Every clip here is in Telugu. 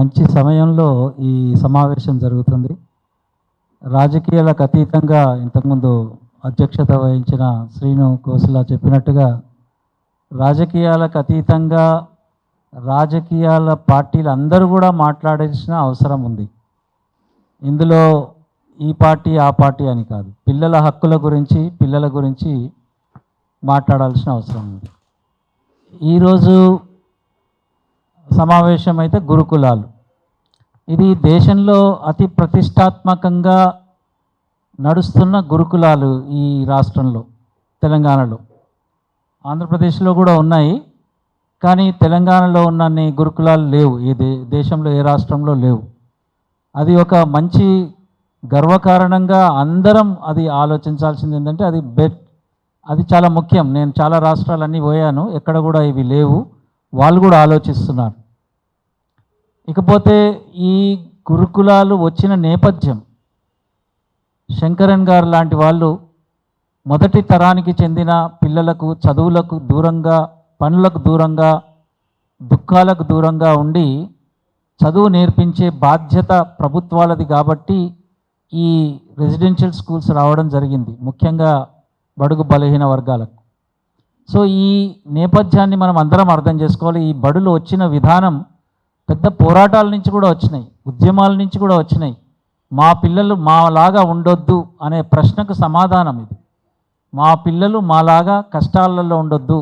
మంచి సమయంలో ఈ సమావేశం జరుగుతుంది. రాజకీయాలకు అతీతంగా ఇంతకుముందు అధ్యక్షత వహించిన శ్రీను కోసులా చెప్పినట్టుగా రాజకీయాలకు అతీతంగా రాజకీయాల పార్టీలు అందరూ కూడా మాట్లాడాల్సిన అవసరం ఉంది. ఇందులో ఈ పార్టీ ఆ పార్టీ అని కాదు. పిల్లల హక్కుల గురించి పిల్లల గురించి మాట్లాడాల్సిన అవసరం ఉంది. ఈరోజు సమావేశం అయితే గురుకులాలు. ఇది దేశంలో అతి ప్రతిష్టాత్మకంగా నడుస్తున్న గురుకులాలు ఈ రాష్ట్రంలో తెలంగాణలో. ఆంధ్రప్రదేశ్లో కూడా ఉన్నాయి కానీ తెలంగాణలో ఉన్నన్ని గురుకులాలు లేవు. ఈ దేశంలో ఏ రాష్ట్రంలో లేవు. అది ఒక మంచి గర్వకారణంగా అందరం అది ఆలోచించాల్సింది ఏంటంటే అది బెట్ అది చాలా ముఖ్యం. నేను చాలా రాష్ట్రాలన్నీ పోయాను ఎక్కడ కూడా ఇవి లేవు. వాళ్ళు కూడా ఆలోచిస్తున్నారు. ఇకపోతే ఈ గురుకులాలు వచ్చిన నేపథ్యం శంకరన్ గారు లాంటి వాళ్ళు మొదటి తరానికి చెందిన పిల్లలకు చదువులకు దూరంగా పనులకు దూరంగా దుఃఖాలకు దూరంగా ఉండి చదువు నేర్పించే బాధ్యత ప్రభుత్వాలది కాబట్టి ఈ రెసిడెన్షియల్ స్కూల్స్ రావడం జరిగింది ముఖ్యంగా బడుగు బలహీన వర్గాలకు. సో ఈ నేపథ్యాన్ని మనం అందరం అర్థం చేసుకోవాలి. ఈ బడులు వచ్చిన విధానం పెద్ద పోరాటాల నుంచి కూడా వచ్చినాయి ఉద్యమాల నుంచి కూడా వచ్చినాయి. మా పిల్లలు మాలాగా ఉండొద్దు అనే ప్రశ్నకు సమాధానం ఇది. మా పిల్లలు మాలాగా కష్టాలలో ఉండొద్దు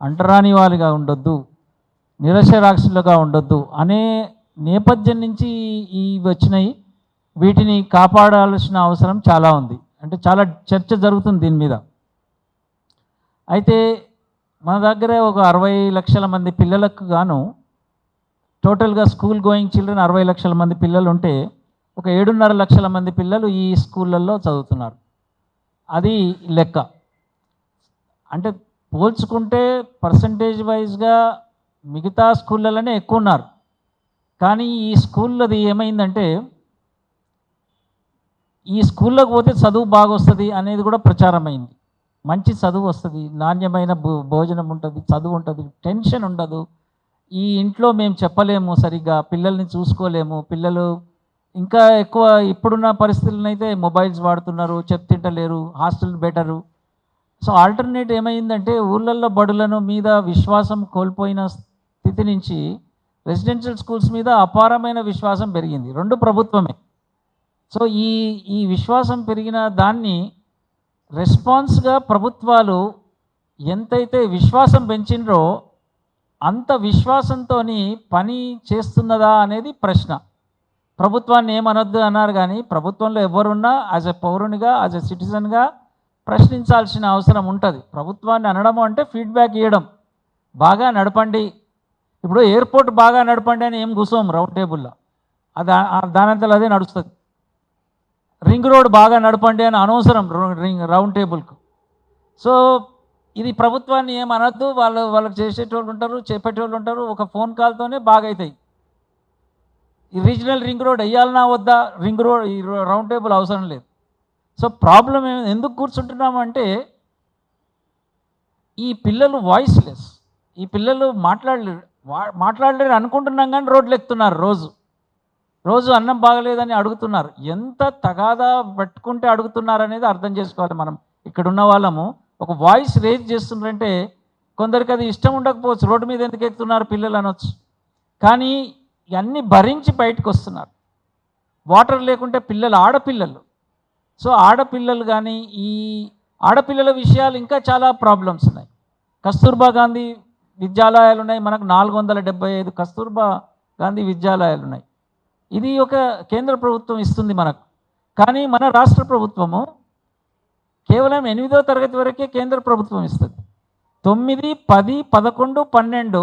అంటరాని వాళ్ళుగా ఉండొద్దు నిరక్షరాక్షులుగా ఉండొద్దు అనే నేపథ్యం నుంచి ఇవి వచ్చినాయి. వీటిని కాపాడాల్సిన అవసరం చాలా ఉంది. అంటే చాలా చర్చ జరుగుతుంది దీని మీద. అయితే మన దగ్గర ఒక అరవై లక్షల మంది పిల్లలకు గాను టోటల్గా స్కూల్ గోయింగ్ చిల్డ్రన్ అరవై లక్షల మంది పిల్లలు ఉంటే ఒక ఏడున్నర లక్షల మంది పిల్లలు ఈ స్కూళ్ళల్లో చదువుతున్నారు. అది లెక్క. అంటే పోల్చుకుంటే పర్సంటేజ్ వైజ్గా మిగతా స్కూళ్ళలోనే ఎక్కువ ఉన్నారు కానీ ఈ స్కూళ్ళది ఏమైందంటే ఈ స్కూల్లోకి పోతే చదువు బాగొస్తుంది అనేది కూడా ప్రచారమైంది. మంచి చదువు వస్తుంది నాణ్యమైన భోజనం ఉంటుంది చదువు ఉంటుంది టెన్షన్ ఉండదు. ఈ ఇంట్లో మేము చెప్పలేము సరిగ్గా పిల్లల్ని చూసుకోలేము. పిల్లలు ఇంకా ఎక్కువ ఇప్పుడున్న పరిస్థితులను అయితే మొబైల్స్ వాడుతున్నారు చెప్తింటలేరు హాస్టల్ బెటరు. సో ఆల్టర్నేట్ ఏమైందంటే ఊళ్ళల్లో బడులను మీద విశ్వాసం కోల్పోయిన స్థితి నుంచి రెసిడెన్షియల్ స్కూల్స్ మీద అపారమైన విశ్వాసం పెరిగింది. రెండు ప్రభుత్వమే. సో ఈ ఈ విశ్వాసం పెరిగిన దాన్ని రెస్పాన్స్గా ప్రభుత్వాలు ఎంతైతే విశ్వాసం పెంచిండ్రో అంత విశ్వాసంతో పని చేస్తున్నదా అనేది ప్రశ్న. ప్రభుత్వాన్ని ఏమనొద్దు అన్నారు కానీ ప్రభుత్వంలో ఎవరున్నా యాజ్ ఎ పౌరునిగా యాజ్ ఎ సిటిజన్గా ప్రశ్నించాల్సిన అవసరం ఉంటుంది. ప్రభుత్వాన్ని అనడం అంటే ఫీడ్బ్యాక్ ఇవ్వడం బాగా నడపండి. ఇప్పుడు ఎయిర్పోర్ట్ బాగా నడపండి అని ఏం కూర్చోం రౌండ్ టేబుల్లో. అది దానంతలో అదే నడుస్తుంది. రింగ్ రోడ్ బాగా నడపండి అని అనవసరం రౌ- రింగ్ రౌండ్ టేబుల్కు. సో ఇది ప్రభుత్వాన్ని ఏం వాళ్ళు వాళ్ళకి చేసేటోళ్ళు ఉంటారు చేపేటోళ్ళు ఉంటారు ఒక ఫోన్ కాల్తోనే బాగైతాయి. ఈ రీజనల్ రింగ్ రోడ్ వేయాలన్నా వద్దా? రింగ్ రోడ్ ఈ రౌండ్ టేబుల్ అవసరం లేదు. సో ప్రాబ్లం ఏమి ఎందుకు కూర్చుంటున్నామంటే ఈ పిల్లలు వాయిస్లెస్. ఈ పిల్లలు మాట్లాడలేరు మాట్లాడలేరు అనుకుంటున్నాం కానీ రోడ్లు ఎక్కుతున్నారు రోజు. రోజు అన్నం బాగలేదని అడుగుతున్నారు. ఎంత తగాదా పెట్టుకుంటే అడుగుతున్నారు అనేది అర్థం చేసుకోవాలి మనం. ఇక్కడ ఉన్న వాళ్ళము ఒక వాయిస్ రేజ్ చేస్తున్నారంటే కొందరికి అది ఇష్టం ఉండకపోవచ్చు. రోడ్డు మీద ఎందుకు ఎక్కుతున్నారు పిల్లలు అనొచ్చు. కానీ ఇవన్నీ భరించి బయటకు వస్తున్నారు. వాటర్ లేకుంటే పిల్లలు ఆడపిల్లలు. సో ఆడపిల్లలు కానీ ఈ ఆడపిల్లల విషయాలు ఇంకా చాలా ప్రాబ్లమ్స్ ఉన్నాయి. కస్తూర్బా గాంధీ విద్యాలయాలు ఉన్నాయి. మనకు నాలుగు వందల డెబ్బై ఐదు కస్తూర్బా గాంధీ విద్యాలయాలు ఉన్నాయి. ఇది ఒక కేంద్ర ప్రభుత్వం ఇస్తుంది మనకు. కానీ మన రాష్ట్ర ప్రభుత్వము కేవలం ఎనిమిదో తరగతి వరకే కేంద్ర ప్రభుత్వం ఇస్తుంది. తొమ్మిది పది పదకొండు పన్నెండు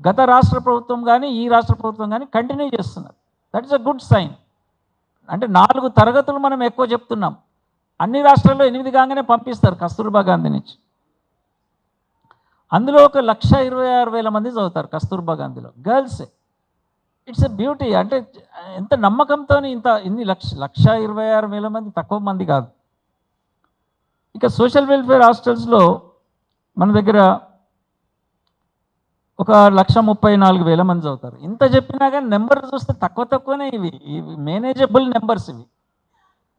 గత రాష్ట్ర ప్రభుత్వం కానీ ఈ రాష్ట్ర ప్రభుత్వం కానీ కంటిన్యూ చేస్తున్నారు. That is a good sign అంటే నాలుగు తరగతులు మనం ఎక్కువ చెప్తున్నాం. అన్ని రాష్ట్రాల్లో ఎనిమిది కాగానే పంపిస్తారు కస్తూర్బా గాంధీ నుంచి. అందులో ఒక లక్ష ఇరవై ఆరు వేల మంది చదువుతారు కస్తూర్బా గాంధీలో. గర్ల్సే ఇట్స్ ఎ బ్యూటీ అంటే ఎంత నమ్మకంతో ఇంత ఇన్ని లక్ష లక్ష ఇరవై ఆరు వేల మంది తక్కువ మంది కాదు. ఇక సోషల్ వెల్ఫేర్ హాస్టల్స్లో మన దగ్గర ఒక లక్ష ముప్పై నాలుగు వేల మంది చదువుతారు. ఇంత చెప్పినా కానీ నెంబర్ చూస్తే తక్కువ తక్కువనే ఇవి. ఇవి మేనేజబుల్ నెంబర్స్ ఇవి.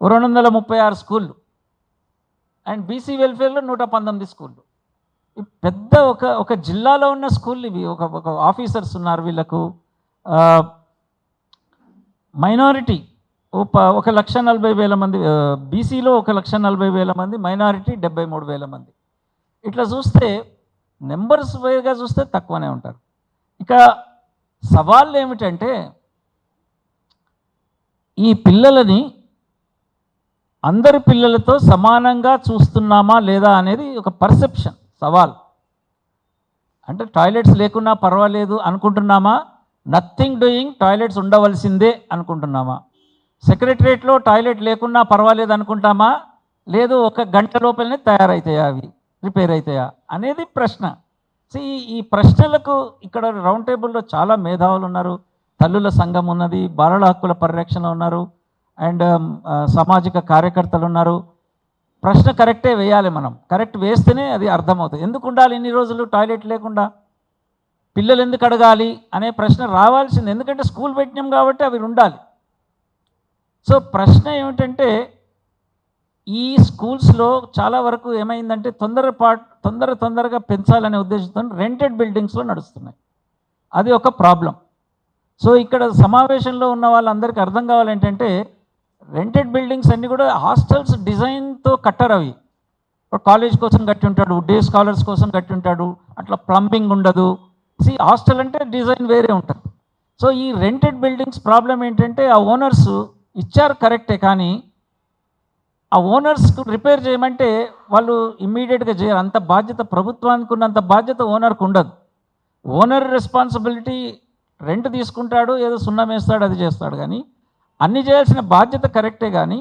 రెండు వందల ముప్పై ఆరు స్కూళ్ళు. అండ్ బీసీ వెల్ఫేర్లో నూట పంతొమ్మిది స్కూళ్ళు. పెద్ద ఒక ఒక జిల్లాలో ఉన్న స్కూల్ ఇవి. ఒక ఒక ఆఫీసర్స్ ఉన్నారు వీళ్ళకు. మైనారిటీ. ఒక లక్ష నలభై వేల మంది బీసీలో ఒక లక్ష నలభై వేల మంది మైనారిటీ డెబ్బై మూడు వేల మంది. ఇట్లా చూస్తే నెంబర్స్ వేగా చూస్తే తక్కువనే ఉంటారు. ఇక సవాళ్ళు ఏమిటంటే ఈ పిల్లలని అందరి పిల్లలతో సమానంగా చూస్తున్నామా లేదా అనేది ఒక పర్సెప్షన్ సవాల్. అంటే టాయిలెట్స్ లేకున్నా పర్వాలేదు అనుకుంటున్నామా? నథింగ్ డూయింగ్ టాయిలెట్స్ ఉండవలసిందే అనుకుంటున్నామా? సెక్రటరేట్లో టాయిలెట్ లేకున్నా పర్వాలేదు అనుకుంటామా? లేదు ఒక గంట లోపలనే తయారవుతాయా అవి? రిపేర్ అవుతాయా అనేది ప్రశ్న. సో ఈ ఈ ప్రశ్నలకు ఇక్కడ రౌండ్ టేబుల్లో చాలా మేధావులు ఉన్నారు. తల్లుల సంఘం ఉన్నది బాలల హక్కుల పరిరక్షణ ఉన్నారు అండ్ um, సామాజిక కార్యకర్తలు ఉన్నారు. ప్రశ్న కరెక్టే వేయాలి మనం. కరెక్ట్ వేస్తేనే అది అర్థమవుతుంది. ఎందుకు ఉండాలి ఇన్ని రోజులు టాయిలెట్ లేకుండా? పిల్లలు ఎందుకు అడగాలి? అనే ప్రశ్న రావాల్సింది. ఎందుకంటే స్కూల్ పెట్టినాం కాబట్టి అవి ఉండాలి. సో ప్రశ్న ఏమిటంటే ఈ స్కూల్స్లో చాలా వరకు ఏమైందంటే తొందరపాటు తొందర తొందరగా పెంచాలనే ఉద్దేశంతో రెంటెడ్ బిల్డింగ్స్లో నడుస్తున్నాయి. అది ఒక ప్రాబ్లం. సో ఇక్కడ సమావేశంలో ఉన్న వాళ్ళందరికీ అర్థం కావాలంటే రెంటెడ్ బిల్డింగ్స్ అన్నీ కూడా హాస్టల్స్ డిజైన్తో కట్టరు అవి. కాలేజ్ కోసం కట్టి ఉంటాడు డే స్కాలర్స్ కోసం కట్టి ఉంటాడు అట్లా ప్లంబింగ్ ఉండదు. సి హాస్టల్ అంటే డిజైన్ వేరే ఉంటుంది. సో ఈ రెంటెడ్ బిల్డింగ్స్ ప్రాబ్లం ఏంటంటే ఆ ఓనర్స్ ఇచ్చారు కరెక్టే కానీ ఆ ఓనర్స్కు రిపేర్ చేయమంటే వాళ్ళు ఇమ్మీడియట్గా చేయరు అంత బాధ్యత ప్రభుత్వానికి ఉన్నంత బాధ్యత ఓనర్కు ఉండదు. ఓనర్ రెస్పాన్సిబిలిటీ రెంట్ తీసుకుంటాడు ఏదో సున్నం వేస్తాడు అది చేస్తాడు కానీ అన్ని చేయాల్సిన బాధ్యత కరెక్టే కానీ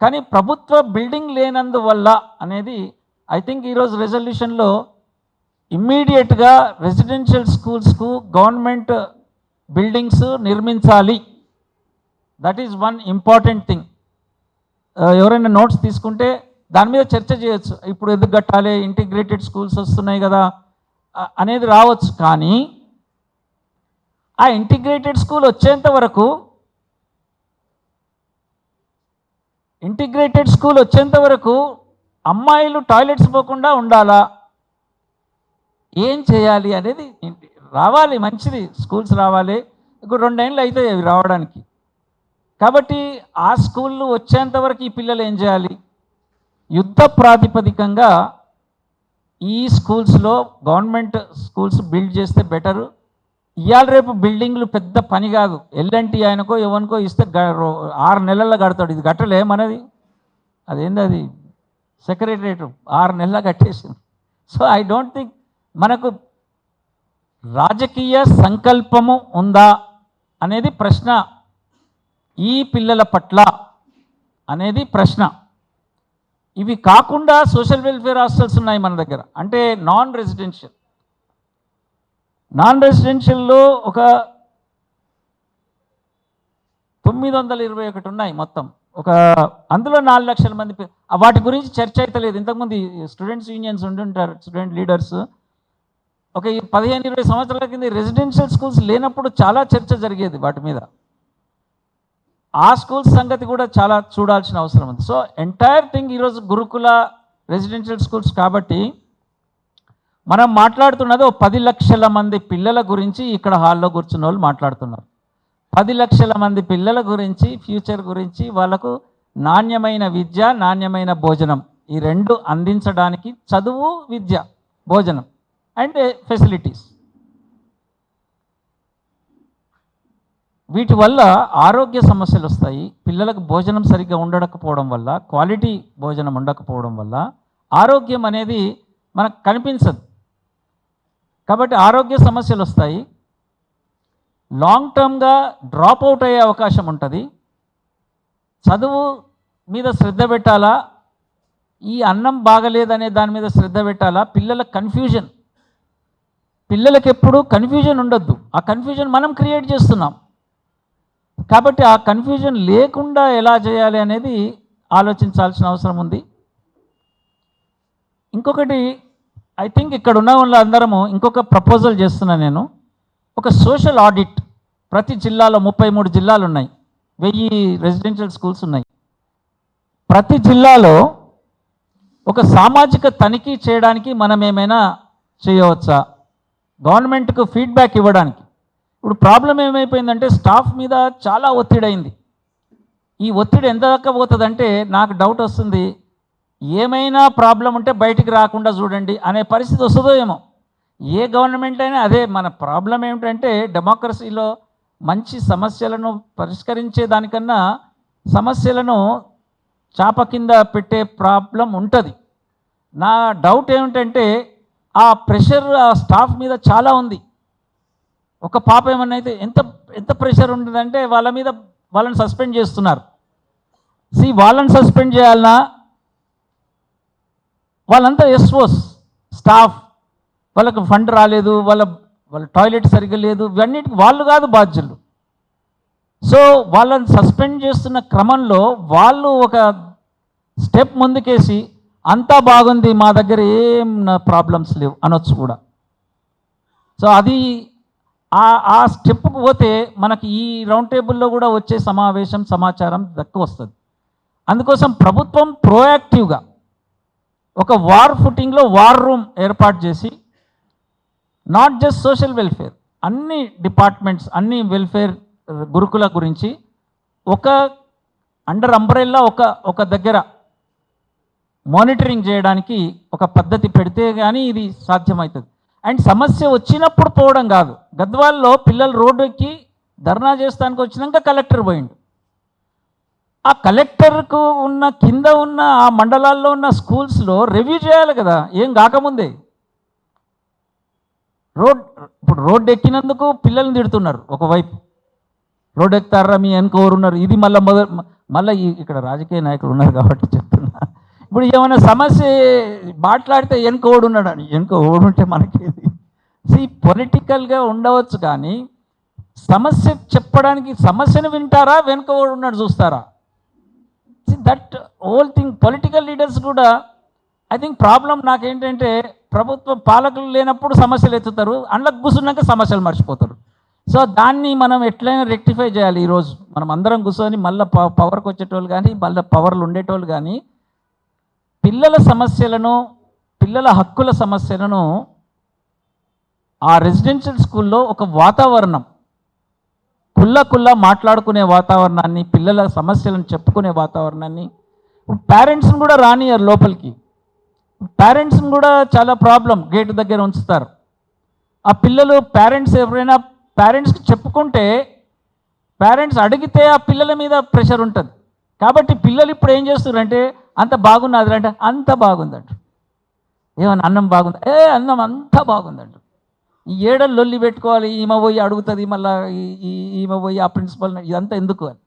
కానీ ప్రభుత్వ బిల్డింగ్ లేనందువల్ల అనేది ఐ థింక్ ఈరోజు రెజల్యూషన్లో ఇమ్మీడియట్గా రెసిడెన్షియల్ స్కూల్స్కు గవర్నమెంట్ బిల్డింగ్స్ నిర్మించాలి. That is one important thing ఎవరైనా నోట్స్ తీసుకుంటే దాని మీద చర్చ చేయొచ్చు. ఇప్పుడు ఎందుకు కట్టాలి? ఇంటిగ్రేటెడ్ స్కూల్స్ వస్తున్నాయి కదా. అనేది రావచ్చు కానీ ఆ ఇంటిగ్రేటెడ్ స్కూల్ వచ్చేంత వరకు ఇంటిగ్రేటెడ్ స్కూల్ వచ్చేంత వరకు అమ్మాయిలు టాయిలెట్స్ పోకుండా ఉండాలా? ఏం చేయాలి అనేది రావాలి మంచిది. స్కూల్స్ రావాలి. ఇప్పుడు రెండేళ్ళు అవుతాయి అవి రావడానికి. కాబట్టి ఆ స్కూళ్ళు వచ్చేంతవరకు ఈ పిల్లలు ఏం చేయాలి? యుద్ధ ప్రాతిపదికంగా ఈ స్కూల్స్లో గవర్నమెంట్ స్కూల్స్ బిల్డ్ చేస్తే బెటరు. ఇవాళ రేపు బిల్డింగ్లు పెద్ద పని కాదు. ఎల్ఎన్టీ ఆయనకో ఎవరికో ఇస్తే ఆరు నెలల్లో కడతాడు. ఇది కట్టలే మనది. అదేంది అది? సెక్రటరేట్ ఆరు నెలల కట్టేసింది. సో ఐ డోంట్ థింక్ మనకు రాజకీయ సంకల్పము ఉందా అనేది ప్రశ్న. ఈ పిల్లల పట్ల అనేది ప్రశ్న. ఇవి కాకుండా సోషల్ వెల్ఫేర్ హాస్టల్స్ ఉన్నాయి మన దగ్గర. అంటే నాన్ రెసిడెన్షియల్ నాన్ రెసిడెన్షియల్లో ఒక తొమ్మిది వందల ఇరవై ఒకటి ఉన్నాయి మొత్తం. ఒక అందులో నాలుగు లక్షల మంది వాటి గురించి చర్చ అయితే లేదు. ఇంతకుముందు స్టూడెంట్స్ యూనియన్స్ ఉంటుంటారు స్టూడెంట్ లీడర్స్. ఒక ఈ పదిహేను ఇరవై సంవత్సరాల కింద రెసిడెన్షియల్ స్కూల్స్ లేనప్పుడు చాలా చర్చ జరిగేది వాటి మీద. ఆ స్కూల్ సంగతి కూడా చాలా చూడాల్సిన అవసరం ఉంది. సో ఎంటైర్ థింగ్ ఈరోజు గురుకుల రెసిడెన్షియల్ స్కూల్స్ కాబట్టి మనం మాట్లాడుతున్నది ఓ పది లక్షల మంది పిల్లల గురించి ఇక్కడ హాల్లో కూర్చున్న వాళ్ళు మాట్లాడుతున్నారు. పది లక్షల మంది పిల్లల గురించి ఫ్యూచర్ గురించి వాళ్ళకు నాణ్యమైన విద్య నాణ్యమైన భోజనం ఈ రెండు అందించడానికి చదువు విద్య భోజనం అండ్ ఫెసిలిటీస్ వీటి వల్ల ఆరోగ్య సమస్యలు వస్తాయి. పిల్లలకు భోజనం సరిగ్గా ఉండకపోవడం వల్ల క్వాలిటీ భోజనం ఉండకపోవడం వల్ల ఆరోగ్యం అనేది మనకు కనిపించదు. కాబట్టి ఆరోగ్య సమస్యలు వస్తాయి. లాంగ్ టర్మ్గా డ్రాప్ అవుట్ అయ్యే అవకాశం ఉంటుంది. చదువు మీద శ్రద్ధ పెట్టాలా? ఈ అన్నం బాగలేదనే దాని మీద శ్రద్ధ పెట్టాలా? పిల్లల కన్ఫ్యూజన్ పిల్లలకి ఎప్పుడూ కన్ఫ్యూజన్ ఉండొద్దు. ఆ కన్ఫ్యూజన్ మనం క్రియేట్ చేస్తున్నాం. కాబట్టి ఆ కన్ఫ్యూజన్ లేకుండా ఎలా చేయాలి అనేది ఆలోచించాల్సిన అవసరం ఉంది. ఇంకొకటి ఐ థింక్ ఇక్కడ ఉన్న వాళ్ళందరము ఇంకొక ప్రపోజల్ చేస్తున్నా నేను. ఒక సోషల్ ఆడిట్ ప్రతి జిల్లాలో ముప్పై మూడు జిల్లాలు ఉన్నాయి. వెయ్యి రెసిడెన్షియల్ స్కూల్స్ ఉన్నాయి. ప్రతి జిల్లాలో ఒక సామాజిక తనిఖీ చేయడానికి మనం ఏమైనా చేయవచ్చా గవర్నమెంట్కు ఫీడ్బ్యాక్ ఇవ్వడానికి. ఇప్పుడు ప్రాబ్లం ఏమైపోయిందంటే స్టాఫ్ మీద చాలా ఒత్తిడి అయింది ఈ ఒత్తిడి ఎంత దాకా పోతుందంటే నాకు డౌట్ వస్తుంది ఏమైనా ప్రాబ్లం ఉంటే బయటికి రాకుండా చూడండి అనే పరిస్థితి వస్తుందో ఏమో. ఏ గవర్నమెంట్ అయినా అదే మన ప్రాబ్లం ఏమిటంటే డెమోక్రసీలో మంచి సమస్యలను పరిష్కరించే దానికన్నా సమస్యలను చాప కింద పెట్టే ప్రాబ్లం ఉంటుంది. నా డౌట్ ఏమిటంటే ఆ ప్రెషర్ ఆ స్టాఫ్ మీద చాలా ఉంది. ఒక పాప ఏమన్నా అయితే ఎంత ఎంత ప్రెషర్ ఉంటుందంటే వాళ్ళ మీద వాళ్ళని సస్పెండ్ చేస్తున్నారు. సి వాళ్ళని సస్పెండ్ చేయాలన్నా వాళ్ళంతా ఎస్ఓస్ స్టాఫ్ వాళ్ళకి ఫండ్ రాలేదు వాళ్ళ వాళ్ళ టాయిలెట్ సరిగ్గా లేదు ఇవన్నిటికి వాళ్ళు కాదు బాధ్యులు. సో వాళ్ళని సస్పెండ్ చేస్తున్న క్రమంలో వాళ్ళు ఒక స్టెప్ ముందుకేసి అంతా బాగుంది మా దగ్గర ఏం ప్రాబ్లమ్స్ లేవు అనొచ్చు కూడా. సో అది ఆ ఆ స్టెప్కు పోతే మనకి ఈ రౌండ్ టేబుల్లో కూడా వచ్చే సమావేశం సమాచారం దక్కు వస్తుంది. అందుకోసం ప్రభుత్వం ప్రోయాక్టివ్గా ఒక వార్ ఫుటింగ్లో వార్ రూమ్ ఏర్పాటు చేసి నాట్ జస్ట్ సోషల్ వెల్ఫేర్ అన్ని డిపార్ట్మెంట్స్ అన్ని వెల్ఫేర్ గురుకుల గురించి ఒక అండర్ అంబ్రెల్లా ఒక ఒక దగ్గర మానిటరింగ్ చేయడానికి ఒక పద్ధతి పెడితే కానీ ఇది సాధ్యమవుతుంది. అండ్ సమస్య వచ్చినప్పుడు పోవడం కాదు. గద్వాల్లో పిల్లలు రోడ్డు ఎక్కి ధర్నా చేస్తానికి వచ్చినాక కలెక్టర్ పోయిండు. ఆ కలెక్టర్కు ఉన్న కింద ఉన్న ఆ మండలాల్లో ఉన్న స్కూల్స్లో రివ్యూ చేయాలి కదా. ఏం కాకముందే. రోడ్ ఇప్పుడు రోడ్డు ఎక్కినందుకు పిల్లల్ని తిడుతున్నారు ఒకవైపు. రోడ్డు ఎక్కుతారా మీ వెనుకోరు ఉన్నారు ఇది మళ్ళీ మొదలు మళ్ళీ ఇక్కడ రాజకీయ నాయకులు ఉన్నారు కాబట్టి చెప్తున్నారు ఇప్పుడు ఏమైనా సమస్య మాట్లాడితే వెనుక ఓడు ఉన్నాడు వెనుక ఓడుంటే మనకేది? సి పొలిటికల్గా ఉండవచ్చు కానీ సమస్య చెప్పడానికి సమస్యను వింటారా వెనుక ఓడు ఉన్నాడు చూస్తారా? That whole thing political leaders కూడా ఐ థింక్ ప్రాబ్లం నాకేంటంటే ప్రభుత్వ పాలకులు లేనప్పుడు సమస్యలు ఎత్తుతారు అందులో కూర్చున్నాక సమస్యలు మర్చిపోతారు. సో దాన్ని మనం ఎట్లయినా రెక్టిఫై చేయాలి ఈరోజు. మనం అందరం కూర్చొని మళ్ళీ పవర్కి వచ్చేటోళ్ళు కానీ మళ్ళీ పవర్లు ఉండేటోళ్ళు కానీ పిల్లల సమస్యలను పిల్లల హక్కుల సమస్యలను ఆ రెసిడెన్షియల్ స్కూల్లో ఒక వాతావరణం. కుల్ల కుల్ల మాట్లాడుకునే వాతావరణాన్ని పిల్లల సమస్యలను చెప్పుకునే వాతావరణాన్ని పేరెంట్స్ని కూడా రానియరు లోపలికి. పేరెంట్స్ని కూడా చాలా ప్రాబ్లం గేట్ దగ్గర ఉంచుతారు. ఆ పిల్లలు పేరెంట్స్ ఎవరైనా పేరెంట్స్కి చెప్పుకుంటే పేరెంట్స్ అడిగితే ఆ పిల్లల మీద ప్రెషర్ ఉంటుంది. కాబట్టి పిల్లలు ఇప్పుడు ఏం చేస్తున్నారంటే అంత బాగున్నది అంటే అంత బాగుందంట. ఏమన్నా అన్నం బాగుంది. ఏ అన్నం అంతా బాగుందంట. ఈ ఏడలు లొల్లి పెట్టుకోవాలి ఈమె పోయి అడుగుతుంది మళ్ళీ ఈమె పోయి ఆ ప్రిన్సిపల్ ఇదంతా ఎందుకు అని.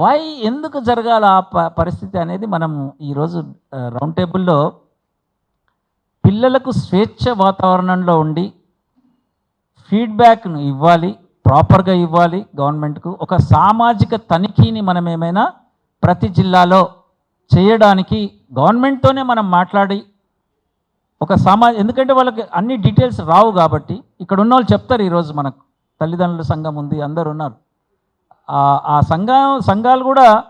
వై ఎందుకు జరగాల ఆ ప పరిస్థితి అనేది మనం ఈరోజు రౌండ్ టేబుల్లో పిల్లలకు స్వేచ్ఛ వాతావరణంలో ఉండి ఫీడ్బ్యాక్ను ఇవ్వాలి ప్రాపర్గా ఇవ్వాలి గవర్నమెంట్కు. ఒక సామాజిక తనిఖీని మనం ఏమైనా ప్రతి జిల్లాలో చేయడానికి గవర్నమెంట్తోనే మనం మాట్లాడి ఒక సమా ఎందుకంటే వాళ్ళకి అన్ని డీటెయిల్స్ రావు కాబట్టి ఇక్కడ ఉన్న వాళ్ళు చెప్తారు ఈరోజు మనకు తల్లిదండ్రుల సంఘం ఉంది అందరు ఉన్నారు. ఆ- సంఘం సంఘాలు కూడా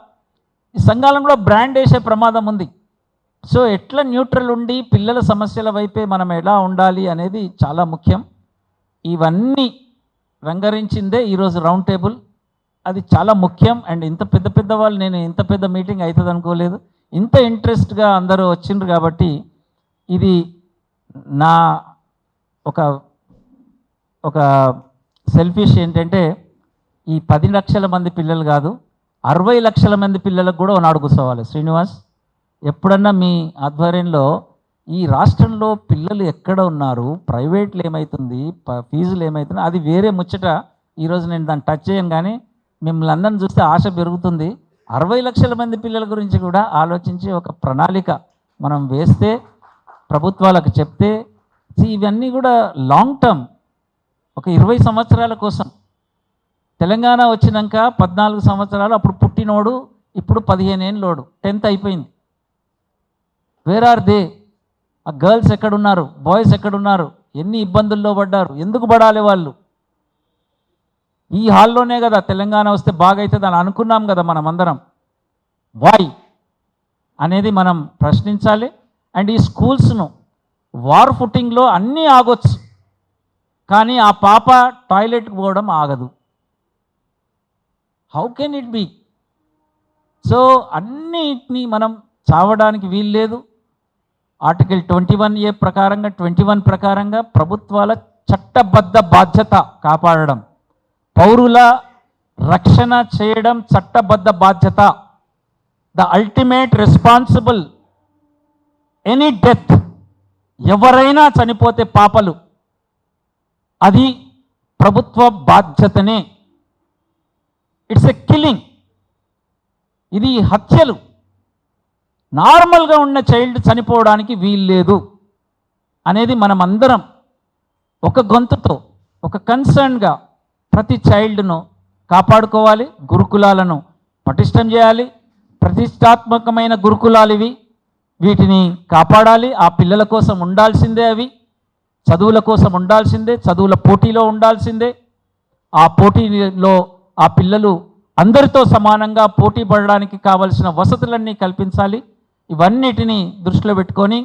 ఈ సంఘాలను కూడా బ్రాండ్ వేసే ప్రమాదం ఉంది. సో ఎట్లా న్యూట్రల్ ఉండి పిల్లల సమస్యల వైపే మనం ఎలా ఉండాలి అనేది చాలా ముఖ్యం. ఇవన్నీ రంగరించిందే ఈరోజు రౌండ్ టేబుల్. అది చాలా ముఖ్యం. అండ్ ఇంత పెద్ద పెద్ద వాళ్ళు నేను ఇంత పెద్ద మీటింగ్ అవుతుంది అనుకోలేదు. ఇంత ఇంట్రెస్ట్గా అందరూ వచ్చిండ్రు కాబట్టి ఇది నా ఒక ఒక సెల్ఫిష్ ఏంటంటే ఈ పది లక్షల మంది పిల్లలు కాదు అరవై లక్షల మంది పిల్లలకు కూడా నాడు కూర్చోవాలి. శ్రీనివాస్ ఎప్పుడన్నా మీ ఆధ్వర్యంలో ఈ రాష్ట్రంలో పిల్లలు ఎక్కడ ఉన్నారు ప్రైవేట్లు ఏమవుతుంది ప- ఫీజులు ఏమవుతుంది అది వేరే ముచ్చట. ఈరోజు నేను దాన్ని టచ్ చేయను కానీ మిమ్మల్ని అందరిని చూస్తే ఆశ పెరుగుతుంది. అరవై లక్షల మంది పిల్లల గురించి కూడా ఆలోచించి ఒక ప్రణాళిక మనం వేస్తే ప్రభుత్వాలకు చెప్తే ఇవన్నీ కూడా లాంగ్ టర్మ్ ఒక ఇరవై సంవత్సరాల కోసం. తెలంగాణ వచ్చినాక పద్నాలుగు సంవత్సరాలు అప్పుడు పుట్టినోడు ఇప్పుడు పదిహేను ఏళ్ళోడు టెన్త్ అయిపోయింది. వేర్ ఆర్ దే ఆ గర్ల్స్ ఎక్కడున్నారు? బాయ్స్ ఎక్కడున్నారు? ఎన్ని ఇబ్బందుల్లో పడ్డారు? ఎందుకు పడాలి వాళ్ళు? ఈ హాల్లోనే కదా తెలంగాణ వస్తే బాగైతుంది అని అనుకున్నాం కదా మనం అందరం వై అనేది మనం ప్రశ్నించాలి. అండ్ ఈ స్కూల్స్ను వార్ ఫుటింగ్లో అన్నీ ఆగొచ్చు. కానీ ఆ పాప టాయిలెట్కి పోవడం ఆగదు. How can it be so అన్నిటినీ మనం చావడానికి వీలు లేదు. ఆర్టికల్ ట్వంటీ వన్ ఏ ప్రకారంగా ట్వంటీ వన్ ప్రకారంగా ప్రభుత్వాల చట్టబద్ధ బాధ్యత కాపాడడం. పౌరుల రక్షణ చేయడం చట్టబద్ధ బాధ్యత. The ultimate responsible any death ఎవరైనా చనిపోతే పాపలు. అది ప్రభుత్వ బాధ్యతనే. ఇట్స్ ఎ కిల్లింగ్ ఇది హత్యలు. నార్మల్గా ఉన్న చైల్డ్ చనిపోవడానికి వీల్లేదు అనేది మనం అందరం ఒక గొంతుతో ఒక కన్సర్న్గా ప్రతి చైల్డ్ను కాపాడుకోవాలి గురుకులాలను పటిష్టం చేయాలి. ప్రతిష్టాత్మకమైన గురుకులాలు ఇవి. వీటిని కాపాడాలి. ఆ పిల్లల కోసం ఉండాల్సిందే అవి. చదువుల కోసం ఉండాల్సిందే. చదువుల పోటీలో ఉండాల్సిందే. ఆ పోటీలో ఆ పిల్లలు అందరితో సమానంగా పోటీ పడడానికి కావలసిన వసతులన్నీ కల్పించాలి. ఇవన్నిటిని దృష్టిలో పెట్టుకొని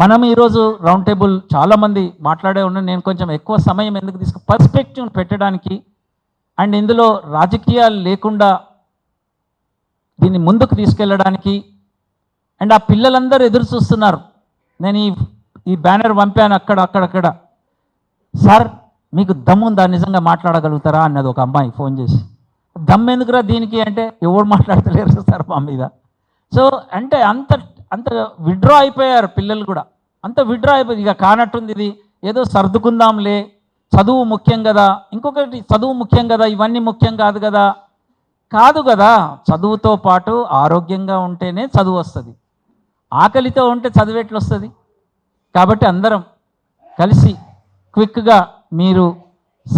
మనం ఈరోజు రౌండ్ టేబుల్ చాలామంది మాట్లాడే ఉన్న నేను కొంచెం ఎక్కువ సమయం ఎందుకు తీసుకు పర్స్పెక్టివ్ పెట్టడానికి అండ్ ఇందులో రాజకీయాలు లేకుండా దీన్ని ముందుకు తీసుకెళ్ళడానికి అండ్ ఆ పిల్లలందరూ ఎదురు చూస్తున్నారు. నేను ఈ ఈ బ్యానర్ పంపాను అక్కడ అక్కడక్కడ సార్ మీకు దమ్ముందా నిజంగా మాట్లాడగలుగుతారా? అన్నది ఒక అమ్మాయి ఫోన్ చేసి. దమ్ ఎందుకురా దీనికి? అంటే ఎవరు మాట్లాడతలేరు సార్ మా మీద. సో అంటే అంత అంత విడ్రా అయిపోయారు పిల్లలు కూడా. అంత విడ్రా అయిపోయింది ఇక కానట్టుంది ఇది. ఏదో సర్దుకుందాంలే. చదువు ముఖ్యం కదా. ఇంకొకటి చదువు ముఖ్యం కదా. ఇవన్నీ ముఖ్యం కాదు కదా. కాదు కదా. చదువుతో పాటు ఆరోగ్యంగా ఉంటేనే చదువు వస్తుంది. ఆకలితో ఉంటే చదువు వస్తుంది కాబట్టి అందరం కలిసి క్విక్గా మీరు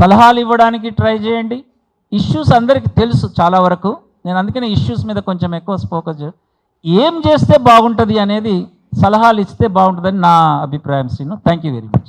సలహాలు ఇవ్వడానికి ట్రై చేయండి. ఇష్యూస్ అందరికీ తెలుసు చాలా వరకు. నేను అందుకనే ఇష్యూస్ మీద కొంచెం ఎక్కువ ఫోకస్ ఏం చేస్తే బాగుంటుంది అనేది సలహాలు ఇస్తే బాగుంటుందని నా అభిప్రాయం Srinu. Thank you very much